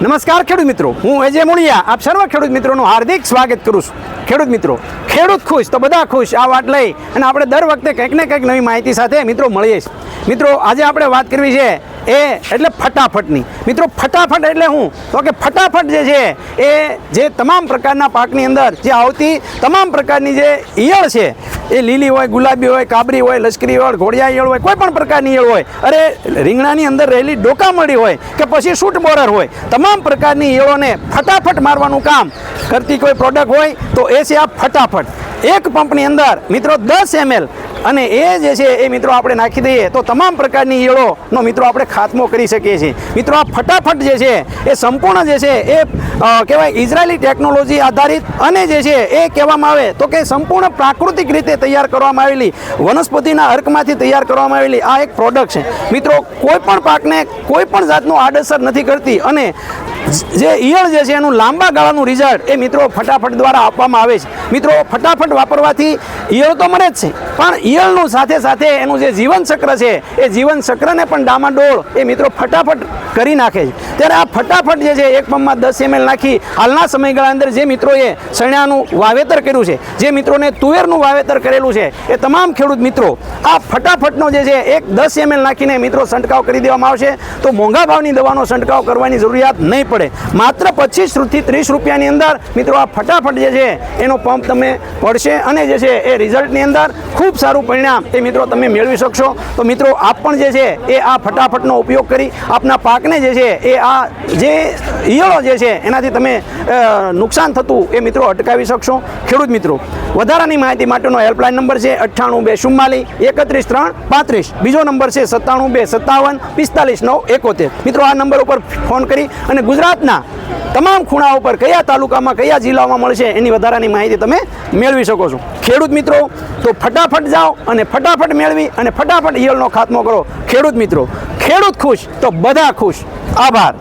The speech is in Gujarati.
નમસ્કાર ખેડૂત મિત્રો. હું અજય મુળિયા આપ સર્વ ખેડૂત મિત્રોનું હાર્દિક સ્વાગત કરું છું. ખેડૂત મિત્રો, ખેડૂત ખુશ તો બધા ખુશ, આ વાત લઈ અને આપણે દર વખતે કંઈક ને કંઈક નવી માહિતી સાથે મિત્રો મળીએ છીએ. મિત્રો, આજે આપણે વાત કરવી છે એ એટલે ફટાફટની. મિત્રો, ફટાફટ એટલે હું? તો કે ફટાફટ જે છે એ જે તમામ પ્રકારના પાકની અંદર જે આવતી તમામ પ્રકારની જે ઈયળ છે એ લીલી હોય, ગુલાબી હોય, કાબરી હોય, લશ્કરી હોય ઘોડિયા ઈયળ હોય, કોઈ પણ પ્રકારની ઈયળ હોય. અરે, રીંગણાની અંદર રહેલી ડોકામળી હોય કે પછી શૂટ બોરર હોય, તમામ પ્રકારની ઈયળોને ફટાફટ મારવાનું કામ. કરતી કોઈ પ્રોડક્ટ હોય તો એ છે આ ફટાફટ. એક પંપની અંદર, મિત્રો, દસ એમએલ અને એ જે છે એ મિત્રો આપણે નાખી દઈએ તો તમામ પ્રકારની ઈયળોનો મિત્રો આપણે ખાતમો કરી શકીએ છીએ. મિત્રો, આ ફટાફટ જે છે એ સંપૂર્ણ જે છે એ કહેવાય ઇઝરાયલી ટેકનોલોજી આધારિત અને જે છે એ કહેવામાં આવે તો કે સંપૂર્ણ પ્રાકૃતિક રીતે તૈયાર કરવામાં આવેલી, વનસ્પતિના અર્કમાંથી તૈયાર કરવામાં આવેલી આ એક પ્રોડક્ટ છે. મિત્રો, કોઈ પણ પાકને કોઈ પણ જાતનું આડઅસર નથી કરતી અને જે ઈયળ જે છે એનું લાંબા ગાળાનું રિઝલ્ટ એ મિત્રો ફટાફટ દ્વારા આપવામાં આવે છે. મિત્રો, ફટાફટ વાપરવાથી ઈયળ તો મળે જ છે, પણ ઈયળનું સાથે સાથે એનું જે જીવન ચક્ર છે, એ જીવન ચક્રને પણ ડામાડોળ એ મિત્રો ફટાફટ કરી નાખે છે. ત્યારે આ ફટાફટ જે છે, એક પંપમાં દસ એમએલ નાખી હાલના સમયગાળા અંદર જે મિત્રોએ ચણાનું વાવેતર કર્યું છે, જે મિત્રોને તુવેરનું વાવેતર કરેલું છે, એ તમામ ખેડૂત મિત્રો, આ ફટાફટનો જે છે, એક દસ એમએલ નાખીને મિત્રો છંટકાવ કરી દેવામાં આવશે. તો મોંઘા ભાવની દવાનો છંટકાવ કરવાની જરૂરિયાત નહીં પડે. માત્ર પચીસથી ત્રીસ રૂપિયાની અંદર મિત્રો આ ફટાફટ જે છે, એનો પંપ તમે પડશે અને જે છે, એ રિઝલ્ટની અંદર ખૂબ સારું પરિણામ એ મિત્રો તમે મેળવી શકશો. તો મિત્રો, આપ પણ જે છે, એ આ ફટાફટનો ઉપયોગ કરી આપના પાકને જે છે, એ આ જે ઈયળો જે છે, એનાથી તમે નુકસાન થતું એ મિત્રો અટકાવી શકશો. ખેડૂત મિત્રો, વધારાની માહિતી માટેનો હેલ્પલાઇન નંબર છે અઠ્ઠાણું બે ચુમ્માલીસ, એકત્રીસ ત્રણ પાંત્રીસ. બીજો નંબર છે સત્તાણું બે સત્તાવન પિસ્તાલીસ નવ એકોતેર. મિત્રો, આ નંબર ઉપર ફોન કરી અને ગુજરાતના તમામ ખૂણા ઉપર કયા તાલુકામાં કયા જિલ્લામાં મળશે એની વધારાની માહિતી તમે મેળવી શકો છો. ખેડૂત મિત્રો, તો ફટાફટ જાઓ અને ફટાફટ મેળવી અને ફટાફટ ઈયળનો ખાતમો કરો. ખેડૂત મિત્રો, ખેડૂત ખુશ તો બધા ખુશ. આભાર.